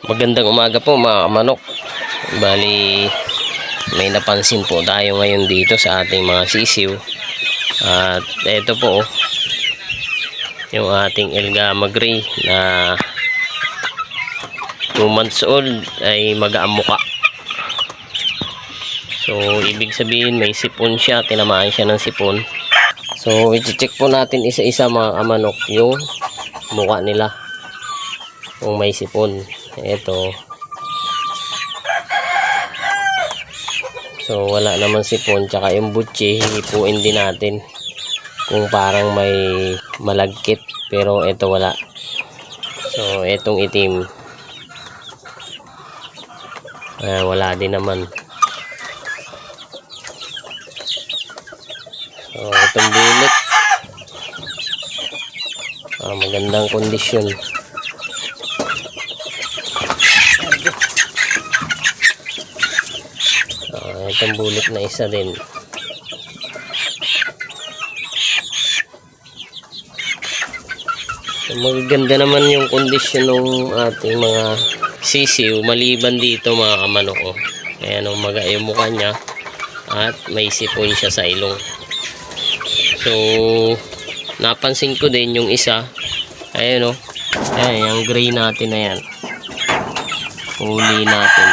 Magandang umaga po mga manok. Bali, may napansin po tayo ngayon dito sa ating mga sisiw. At ito po, yung ating Elgama Gray na 2 months old ay mag-aamuka. So, ibig sabihin may sipon siya, tinamaan siya ng sipon. So, i-check po natin isa-isa mga kamanok yung mukha nila kung may sipon. Ito. So, wala naman sipon. Tsaka yung butchi, hipuin din natin. Kung parang may malagkit. Pero ito wala. So, itong itim. Ah, wala din naman. So, itong bulik. Ah, magandang kondisyon. Itong bulik na isa din. So, maganda naman yung kondisyon ng ating mga sisiw maliban dito mga kamanok oh. Ayan oh, maga yung mukha niya at may sipon siya sa ilong. So, napansin ko din yung isa. Ayan oh. Ayan, yung gray natin na yan. Huli natin.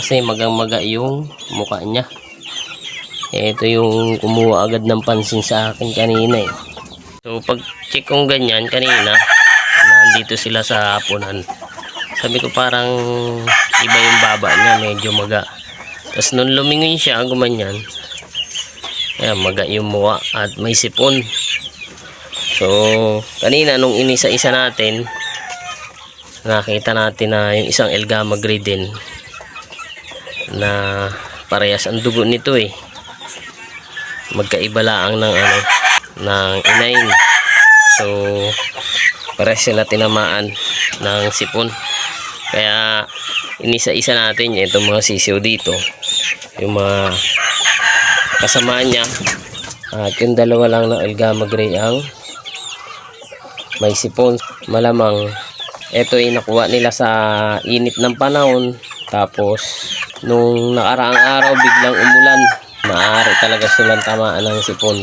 Kasi magang-maga yung mukha niya. Ito yung kumuha agad ng pansin sa akin kanina eh. So pag check kong ganyan kanina, nandito sila sa hapunan. Sabi ko parang iba yung baba niya, medyo maga. Tapos nung lumingon siya, gumanyan. Ayan, maga yung mukha at may sipon. So, kanina nung inisa-isa natin, nakita natin na yung isang Elgama grade din na parehas ang dugo nito eh. Magkaiba lang ng ano ng inain. So parehas sila tinamaan ng sipon. Kaya inisa-isa natin itong mga sisiw dito. Yung mga kasama niya. At yung dalawa lang na Elgama Gray ang may sipon. Malamang ito ay nakuha nila sa init ng panahon. Tapos nung nakaraang araw biglang umulan. Maaari talaga silang tamaan ng sipon.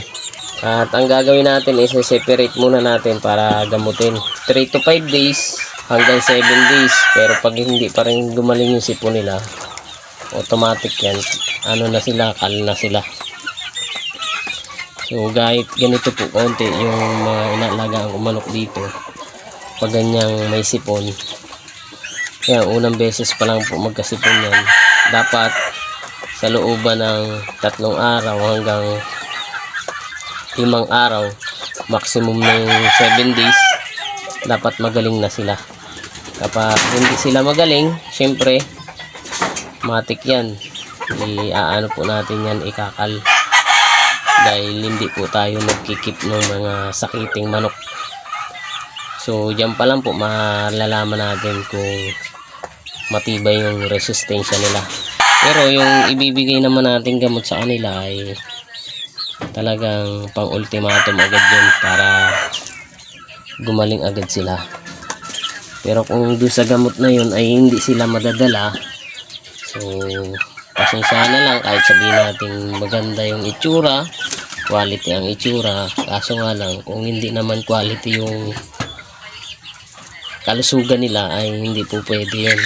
At ang gagawin natin is separate muna natin para gamutin. 3 to 5 days hanggang 7 days. Pero pag hindi pa rin gumaling yung sipon nila automatic yan. Ano na sila kal na sila. So kahit ganito po konti yung mga inalaga ang manok dito pag ganyang may sipon yan unang beses pa lang po magkasipon yan dapat sa looban ng tatlong araw hanggang limang araw maximum ng 7 days dapat magaling na sila. Kapag hindi sila magaling syempre matik yan. Iaano po natin yan ikakal. Dahil hindi po tayo nagkikip ng mga sakiting manok. So dyan pa lang po malalaman natin kung matibay yung resistensya nila. Pero yung ibibigay naman natin gamot sa kanila ay talagang pang ultimatum agad yun para gumaling agad sila. Pero kung doon sa gamot na yun ay hindi sila madadala so pasensya na lang kahit sabihin natin maganda yung itsura quality ang itsura. Kaso nga lang kung hindi naman quality yung kalusugan nila ay hindi po pwede yun.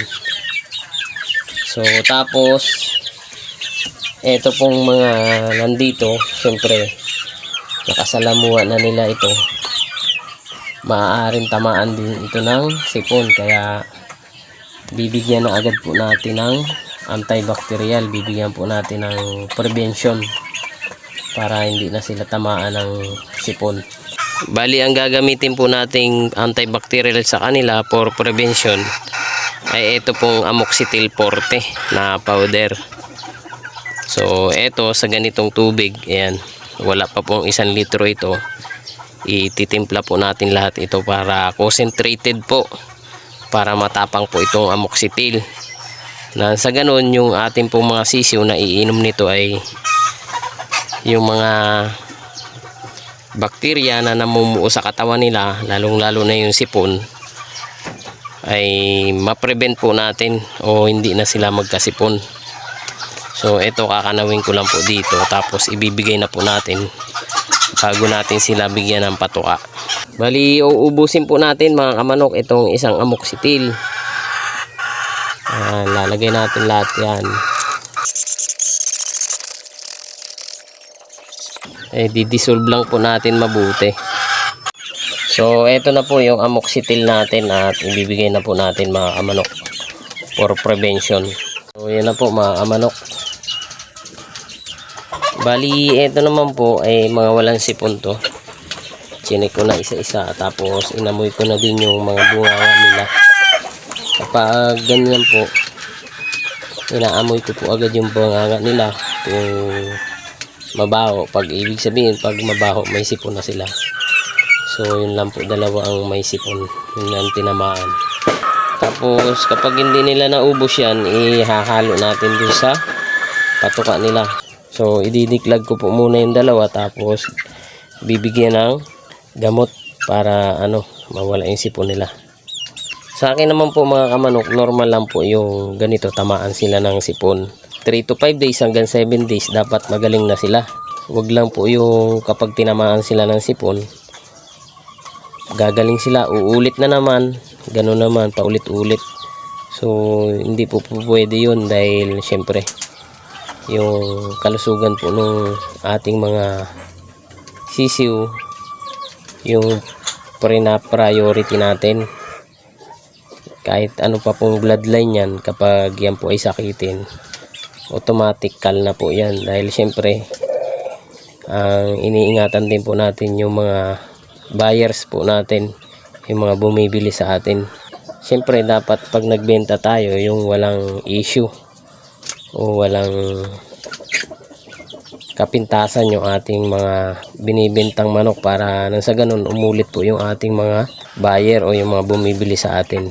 So tapos eto pong mga nandito syempre nakasalamuha na nila ito. Maaaring tamaan din ito ng sipon kaya bibigyan na agad po natin ng antibacterial. Bibigyan po natin ng prevention para hindi na sila tamaan ng sipon Bali, ang gagamitin po nating antibacterial sa kanila for prevention ay ito pong amoxicillin forte na powder. So, ito sa ganitong tubig, ayan, wala pa pong isang litro ito. Ititimpla po natin lahat ito para concentrated po para matapang po itong amoxicillin. Na sa ganun, yung ating pong mga sisiw na iinom nito ay yung mga bakterya na namumuo sa katawan nila lalong lalo na yung sipon ay ma-prevent po natin o hindi na sila magkasipon. So ito kakanawin ko lang po dito tapos ibibigay na po natin bago natin sila bigyan ng patuka. Bali uubusin po natin mga kamanok itong isang amoxicillin. Ayan, lalagay natin lahat yan. Eh, didissolve lang po natin mabuti. So, eto na po yung amoxicillin natin at ibibigay na po natin mga kamanok for prevention. So, yan na po mga kamanok. Bali, eto naman po ay mga walang sipon to. Chinek ko na isa-isa tapos inamoy ko na din yung mga bunga nila. Kapag ganyan po, inaamoy ko po agad yung bunganga nila kung mabaho. Pag ibig sabihin, pag mabaho, may sipon na sila. So, yun lang po, dalawa ang may sipon. Yun ang tinamaan. Tapos, kapag hindi nila naubos yan, ihahalo natin dun sa patuka nila. So, ididiklag ko po muna yung dalawa. Tapos, bibigyan ng gamot para ano, mawala yung sipon nila. Sa akin naman po mga kamanok, normal lang po yung ganito, tamaan sila ng sipon. 3 to 5 days hanggang 7 days, dapat magaling na sila. Huwag lang po yung kapag tinamaan sila ng sipon, gagaling sila, uulit na naman, gano'n naman, paulit-ulit. So, hindi po, po pwede yun dahil syempre, yung kalusugan po ng ating mga sisiw, yung pre-priority natin kahit ano pa pong bloodline yan kapag yan po ay sakitin automatic call na po yan. Dahil syempre ang iniingatan din po natin yung mga buyers po natin yung mga bumibili sa atin. Syempre dapat pag nagbenta tayo yung walang issue o walang kapintasan yung ating mga binibintang manok para nang sa ganun umulit po yung ating mga buyer o yung mga bumibili sa atin